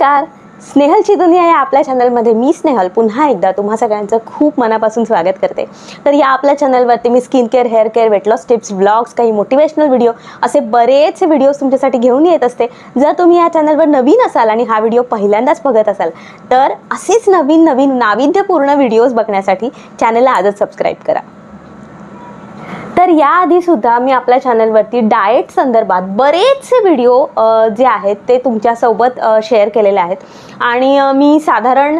नमस्कार. स्नेहलची दुनिया या आपल्या चॅनलमध्ये मी स्नेहल. पुन्हा एकदा तुम्हा सगळ्यांचं खूप मनापासून स्वागत करते. तर या आपल्या चॅनलवरती मी skin care hair care weight loss tips blogs काही मोटिवेशनल व्हिडिओ असे बरेचसे व्हिडिओज तुमच्यासाठी घेऊन येत असते. जर तुम्ही या चॅनलवर नवीन असाल आणि हा व्हिडिओ पहिल्यांदाच बघत असाल तर असेच नवीन नवीन नाविन्यपूर्ण व्हिडिओज बघण्यासाठी चॅनलला आजच सबस्क्राईब करा. तर याआधी सुद्धा मी आपल्या चॅनलवरती डाएट संदर्भात बरेचसे व्हिडिओ जे आहेत ते तुमच्यासोबत शेअर केलेले आहेत. आणि मी साधारण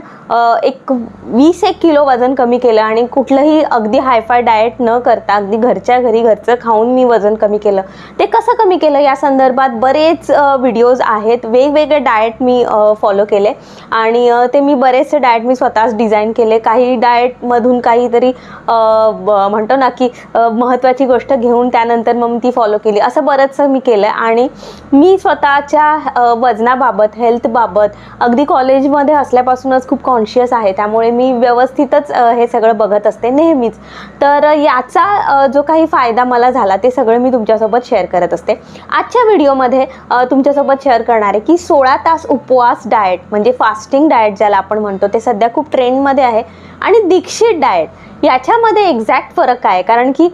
एक वीस एक किलो वजन कमी केलं आणि कुठलंही अगदी हायफाय डाएट न करता अगदी घरच्या घरी घरचं खाऊन मी वजन कमी केलं. ते कसं कमी केलं? या संदर्भात बरेच व्हिडिओज आहेत. वेगवेगळे डाएट मी फॉलो केले. आणि ते मी बरेचसे डाएट मी स्वतःच डिझाईन केले. काही डाएटमधून काहीतरी म्हणतो ना की महत्त्व महत्त्वाची गोष्ट घेऊन त्यानंतर मग ती फॉलो केली. असं बरंचसं मी केलं आणि मी स्वतःच्या वजनाबाबत हेल्थबाबत अगदी कॉलेजमध्ये असल्यापासूनच खूप कॉन्शियस आहे. त्यामुळे मी व्यवस्थितच हे सगळं बघत असते नेहमीच. तर याचा जो काही फायदा मला झाला ते सगळं मी तुमच्यासोबत शेअर करत असते. आजच्या व्हिडिओमध्ये तुमच्यासोबत शेअर करणार आहे की सोळा तास उपवास डाएट म्हणजे फास्टिंग डाएट ज्याला आपण म्हणतो ते सध्या खूप ट्रेंडमध्ये आहे. आणि दीक्षित डाएट याच्यामध्ये एक्झॅक्ट फरक काय कारण की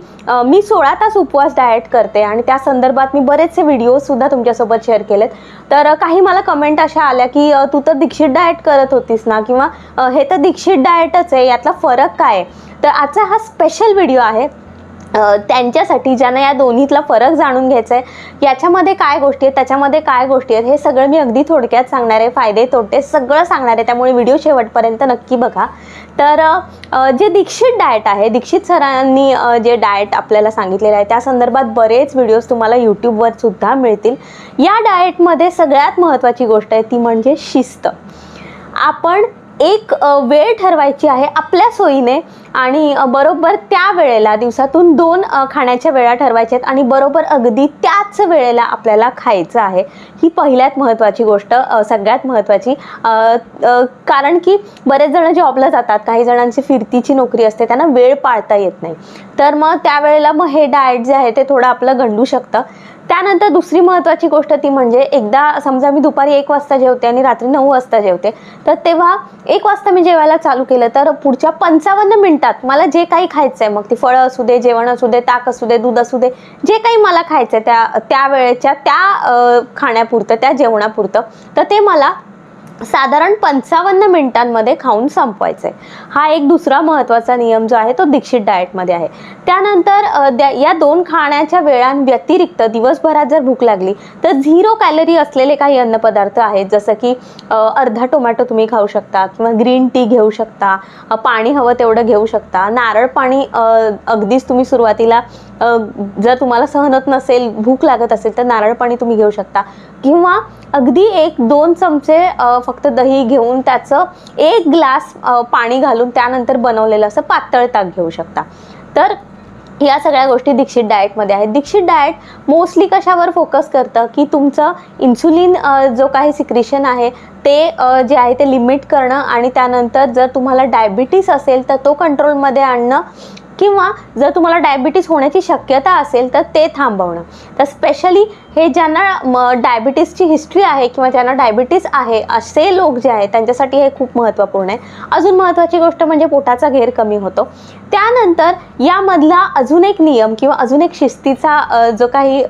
मी सोळा तास उपवास डाएट करते आणि त्या संदर्भात मी बरेचसे व्हिडिओसुद्धा तुमच्यासोबत शेअर केलेत. तर काही मला कमेंट अशा आल्या की तू तर दीक्षित डाएट करत होतीस ना? किंवा हे तर दीक्षित डाएटच आहे यातला फरक काय आहे? तर आजचा हा स्पेशल व्हिडिओ आहे त्यांच्यासाठी ज्यांना या दोन्हीतला फरक जाणून घ्यायचा आहे याच्यामध्ये काय गोष्टी आहेत त्याच्यामध्ये काय गोष्टी आहेत हे सगळं मी अगदी थोडक्यात सांगणार आहे फायदे तोटे सगळं सांगणार आहे त्यामुळे व्हिडिओ शेवटपर्यंत नक्की बघा. तर जे दीक्षित डाएट आहे दीक्षित सरांनी जे डाएट आपल्याला सांगितलेलं आहे त्या संदर्भात बरेच व्हिडिओज तुम्हाला यूट्यूबवर सुद्धा मिळतील. या डाएटमध्ये सगळ्यात महत्त्वाची गोष्ट आहे ती म्हणजे शिस्त. आपण एक वेळ ठरवायची आहे आपल्या सोयीने आणि बरोबर त्या वेळेला दिवसातून दोन खाण्याच्या वेळा ठरवायच्या आहेत आणि बरोबर अगदी त्याच वेळेला आपल्याला खायचं आहे. ही पहिल्यात महत्त्वाची गोष्ट सगळ्यात महत्त्वाची. कारण की बरेच जण जॉबला जातात काही जणांची फिरतीची नोकरी असते त्यांना वेळ पाळता येत नाही. तर मग त्यावेळेला मग हे डाएट जे आहे ते थोडं आपलं गंडू शकतं. त्यानंतर दुसरी महत्त्वाची गोष्ट ती म्हणजे एकदा समजा मी दुपारी एक वाजता जेवते आणि रात्री नऊ वाजता जेवते तर तेव्हा एक वाजता मी जेवायला चालू केलं तर पुढच्या पंचावन्न मिनिटात मला जे काही खायचं आहे मग ती फळं असू दे जेवण असू दे ताक असू दे दूध असू दे जे काही मला खायचं आहे त्या त्या वेळेच्या त्या खाण्यापुरतं त्या जेवणापुरतं तर ते मला साधारण पंचावन्न मिनिटांमध्ये खाऊन संपवायचं आहे हा एक दुसरा महत्त्वाचा नियम जो आहे तो दीक्षित डाएटमध्ये आहे. त्यानंतर द्या- या दोन खाण्याच्या वेळांव्यतिरिक्त दिवसभरात जर भूक लागली तर झिरो कॅलरी असलेले काही अन्नपदार्थ आहेत जसं की अर्धा टोमॅटो तुम्ही खाऊ शकता किंवा ग्रीन टी घेऊ शकता पाणी हवं तेवढं घेऊ शकता. नारळ पाणी अगदीच तुम्ही सुरुवातीला जर तुम्हाला सहनत नसेल भूक लागत असेल तर नारळ पाणी तुम्ही घेऊ शकता. किंवा अगदी एक दोन चमचे फक्त दही घेऊन त्याचं एक ग्लास पाणी घालून त्यानंतर बनवलेलं असं पातळ ताक घेऊ शकता. तर या सगळ्या गोष्टी दीक्षित डाएटमध्ये आहेत. दीक्षित डाएट मोस्टली कशावर फोकस करतं? की तुमचं इन्सुलिन जो काही सिक्रिशन आहे ते जे आहे ते लिमिट करणं आणि त्यानंतर जर तुम्हाला डायबिटीस असेल तर तो कंट्रोलमध्ये आणणं किंवा जर तुम्हाला डायबिटीस होण्याची शक्यता असेल तर ते थांबवणं. तर स्पेशली हे ज्यांना म डायबिटीसची हिस्ट्री आहे किंवा ज्यांना डायबिटीस आहे असे लोक जे आहेत त्यांच्यासाठी हे खूप महत्त्वपूर्ण आहे. अजून महत्त्वाची गोष्ट म्हणजे पोटाचा घेर कमी होतो. त्यानंतर यामधला अजून एक नियम किंवा अजून एक शिस्तीचा जो काही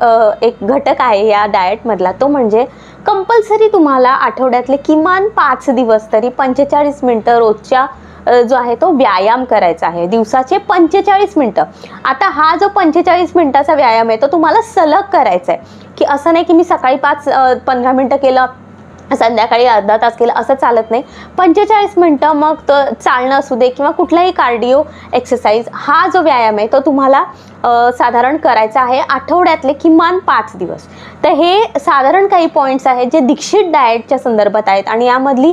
एक घटक आहे या डाएटमधला तो म्हणजे कंपल्सरी तुम्हाला आठवड्यातले किमान पाच दिवस तरी पंचेचाळीस मिनटं रोजच्या जो आहे तो व्यायाम करायचा आहे. दिवसाचे पंचेचाळीस मिनटं. आता हा जो पंचेचाळीस मिनटाचा व्यायाम आहे तो तुम्हाला सलग करायचा आहे. की असं नाही की मी सकाळी पाच पंधरा मिनटं केलं संध्याकाळी अर्धा तास केलं असं चालत नाही. पंचेचाळीस मिनटं मग तो चालणं असू दे किंवा कुठलाही कार्डिओ एक्सरसाइज हा जो व्यायाम आहे तो तुम्हाला साधारण करायचा आहे आठवड्यातले किमान पाच दिवस. तर हे साधारण काही पॉईंट्स आहेत जे दीक्षित डाएटच्या संदर्भात आहेत आणि यामधली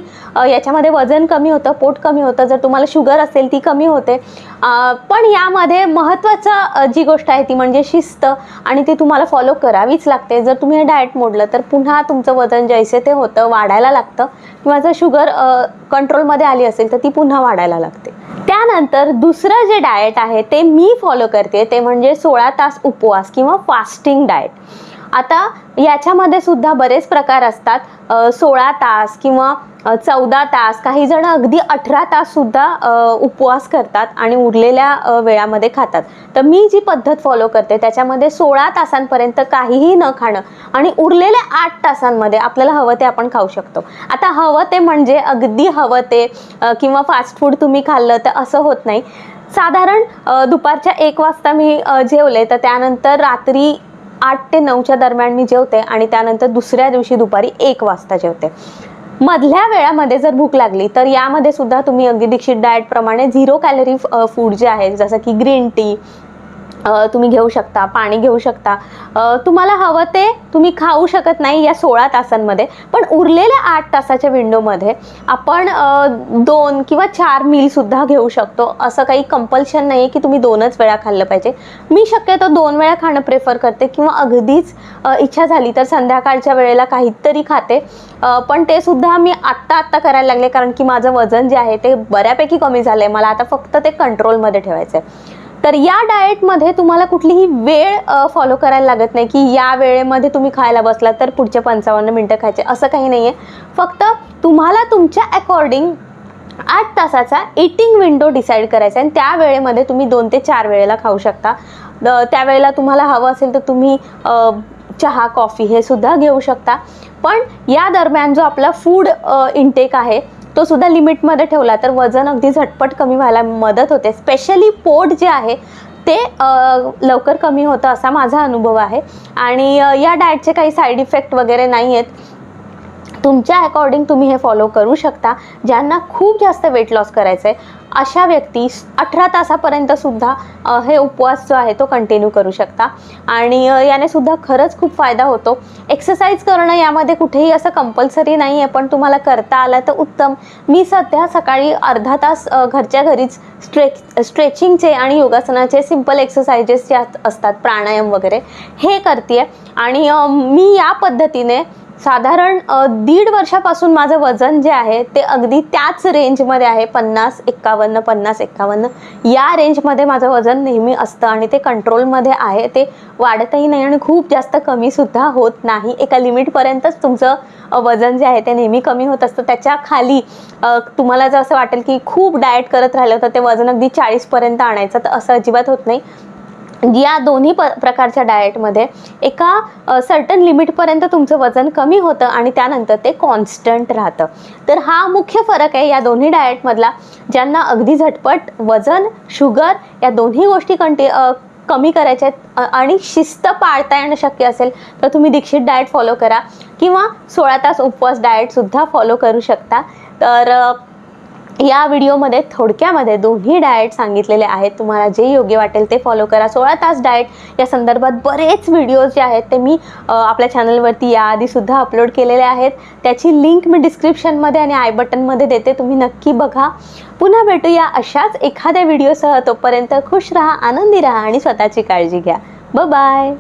याच्यामध्ये वजन कमी होतं पोट कमी होतं जर तुम्हाला शुगर असेल ती कमी होते. पण यामध्ये महत्त्वाचं जी गोष्ट आहे ती म्हणजे शिस्त आणि ती तुम्हाला फॉलो करावीच लागते. जर तुम्ही हे डाएट मोडलं तर पुन्हा तुमचं वजन जैसे ते होतं. वाढायला लागतं. किंवा जर शुगर कंट्रोलमध्ये आली असेल तर ती पुन्हा वाढायला लागते. त्यानंतर दुसरं जे डाएट आहे ते मी फॉलो करते ते म्हणजे सोळा तास उपवास किंवा फास्टिंग डाएट आता याच्यामध्ये सुद्धा बरेच प्रकार असतात. सोळा तास किंवा चौदा तास काही जण अगदी अठरा तास सुद्धा उपवास करतात आणि उरलेल्या वेळामध्ये खातात. तर मी जी पद्धत फॉलो करते त्याच्यामध्ये सोळा तासांपर्यंत काहीही न खाणं आणि उरलेल्या आठ तासांमध्ये आपल्याला हवं ते आपण खाऊ शकतो. आता हवं ते म्हणजे अगदी हवं ते किंवा फास्ट फूड तुम्ही खाल्लं तर असं होत नाही. साधारण दुपारच्या एक वाजता मी जेवले तर त्यानंतर रात्री आठ ते नऊच्या दरम्यान मी जेवते आणि त्यानंतर दुसऱ्या दिवशी दुपारी एक वाजता जेवते. मधल्या वेळामध्ये जर भूक लागली तर यामध्ये सुद्धा तुम्ही अगदी दीक्षित डाएटप्रमाणे झिरो कॅलरी फूड जे आहे जसं की ग्रीन टी तुम्ही घेऊ शकता पाणी घेऊ शकता. तुम्हाला हवं ते तुम्ही खाऊ शकत नाही या सोळा तासांमध्ये. पण उरलेल्या आठ तासाच्या विंडोमध्ये आपण दोन किंवा चार मीलसुद्धा घेऊ शकतो. असं काही कंपल्शन नाही आहे की तुम्ही दोनच वेळा खाल्लं पाहिजे. मी शक्यतो दोन वेळा खाणं प्रेफर करते किंवा अगदीच इच्छा झाली तर संध्याकाळच्या वेळेला काहीतरी खाते. पण ते सुद्धा मी आत्ता आत्ता करायला लागले कारण की माझं वजन जे आहे ते बऱ्यापैकी कमी झालं आहे मला आता फक्त ते कंट्रोलमध्ये ठेवायचं आहे तर या डाएटमध्ये तुम्हाला कुठलीही वेळ फॉलो करायला लागत नाही की या वेळेमध्ये तुम्ही खायला बसला तर पुढचे पंचावन्न मिनटं खायचे असं काही नाही आहे फक्त तुम्हाला तुमच्या अकॉर्डिंग आठ तासाचा इटिंग विंडो डिसाईड करायचा आहे आणि त्या वेळेमध्ये तुम्ही दोन ते चार वेळेला खाऊ शकता. त्यावेळेला तुम्हाला हवं असेल तर तुम्ही चहा कॉफी हे सुद्धा घेऊ शकता. पण या दरम्यान जो आपला फूड इनटेक आहे तो सुद्धा लिमिटमध्ये ठेवला तर वजन अगदी झटपट कमी व्हायला मदत होते. स्पेशली पोट जे आहे ते लवकर कमी होतं असा माझा अनुभव आहे. आणि या डाएटचे काही साईड इफेक्ट वगैरे नाही आहेत तुमच्या अकॉर्डिंग तुम्ही हे फॉलो करू शकता ज्यांना खूप जास्त वेट लॉस करायचं आहे अशा व्यक्ती अठरा तासापर्यंतसुद्धा हे उपवास जो आहे तो कंटिन्यू करू शकता. आणि यानेसुद्धा याने सुद्धा खरंच खूप फायदा होतो. एक्सरसाइज करणं यामध्ये कुठेही असं कंपल्सरी नाही आहे पण तुम्हाला करता आलं तर उत्तम. मी सध्या सकाळी अर्धा तास घरच्या घरीच स्ट्रेच स्ट्रेचिंगचे आणि योगासनाचे सिंपल एक्सरसाइजेस जे असतात प्राणायाम वगैरे हे करते आणि मी या पद्धतीने साधारण दीड वर्षापासून माझं वजन जे आहे ते अगदी त्याच रेंजमध्ये आहे पन्नास एक्कावन्न पन्नास एक्कावन्न. या रेंजमध्ये माझं वजन नेहमी असतं आणि ते कंट्रोलमध्ये आहे. ते वाढतही नाही आणि खूप जास्त कमीसुद्धा होत नाही. एका लिमिटपर्यंतच तुमचं वजन जे आहे ते नेहमी कमी होत असतं. त्याच्याखाली तुम्हाला जर असं वाटेल की खूप डाएट करत राहिलं तर ते वजन अगदी चाळीसपर्यंत आणायचं तर असं अजिबात होत नाही. म्हणजे या दोन्ही प प्रकारच्या डाएटमध्ये एका सर्टन लिमिटपर्यंत तुमचं वजन कमी होतं आणि त्यानंतर ते कॉन्स्टंट राहतं. तर हा मुख्य फरक आहे या दोन्ही डाएटमधला ज्यांना अगदी झटपट वजन शुगर या दोन्ही गोष्टी कंटी कमी करायच्या आहेत. आणि शिस्त पाळता येणं शक्य असेल तर तुम्ही दीक्षित डाएट फॉलो करा. किंवा सोळा तास उपवास डाएटसुद्धा फॉलो करू शकता. तर या व्हिडिओमध्ये थोडक्यामध्ये दोन्ही डाएट सांगितलेले आहेत. तुम्हाला जे योग्य वाटेल ते फॉलो करा. सोळा तास डाएट या संदर्भात बरेच व्हिडिओज जे आहेत ते मी आपल्या चॅनलवरती याआधीसुद्धा अपलोड केलेले आहेत. त्याची लिंक मी डिस्क्रिप्शनमध्ये आणि आय बटनमध्ये देते. तुम्ही नक्की बघा. पुन्हा भेटूया अशाच एखाद्या व्हिडिओसह तोपर्यंत खुश राहा आनंदी राहा आणि स्वतःची काळजी घ्या. ब बाय